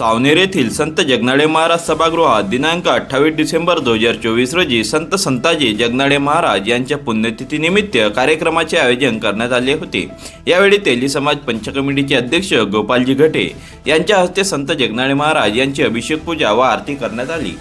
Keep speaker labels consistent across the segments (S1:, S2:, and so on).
S1: सावनेर येथील संत जगनाडे महाराज सभागृहात दिनांक अठ्ठावीस डिसेंबर दोन हजार चोवीस रोजी संत संताजी जगनाडे महाराज यांच्या पुण्यतिथीनिमित्त कार्यक्रमाचे आयोजन करण्यात आले होते. यावेळी तेली समाज पंच कमिटीचे अध्यक्ष गोपालजी घटे यांच्या हस्ते संत जगनाडे महाराज यांची अभिषेक पूजा व आरती करण्यात आली.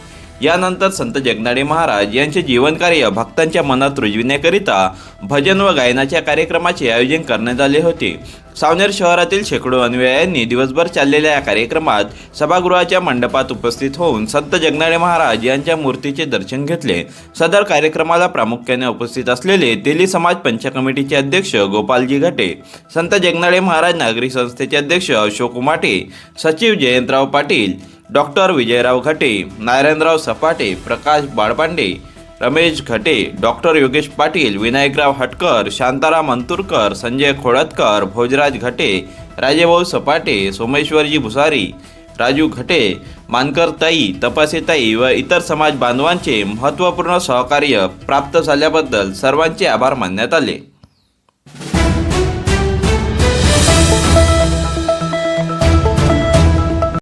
S1: यानंतर संत जगनाडे महाराज यांचे जीवनकार्य भक्तांच्या मनात रुजविण्याकरिता भजन व गायनाच्या कार्यक्रमाचे आयोजन करण्यात आले होते. सावनेर शहरातील शेकडो अनुयायांनी दिवसभर चाललेल्या या कार्यक्रमात सभागृहाच्या मंडपात उपस्थित होऊन संत जगनाडे महाराज यांच्या मूर्तीचे दर्शन घेतले. सदर कार्यक्रमाला प्रामुख्याने उपस्थित असलेले तेली समाज पंच कमिटीचे अध्यक्ष गोपालजी घटे संत जगनाडे महाराज नागरिक संस्थेचे अध्यक्ष अशोक उमाटे सचिव जयंतराव पाटील डॉक्टर विजयराव घटे नारायणराव सपाटे प्रकाश बाळपांडे रमेश घटे डॉक्टर योगेश पाटील विनायकराव हटकर शांताराम अंतुरकर संजय खोडतकर भोजराज घटे राजेभाऊ सपाटे सोमेश्वरजी भुसारी राजू घटे मानकर ताई व इतर समाज बांधवांचे महत्त्वपूर्ण सहकार्य प्राप्त झाल्याबद्दल सर्वांचे आभार मानण्यात आले.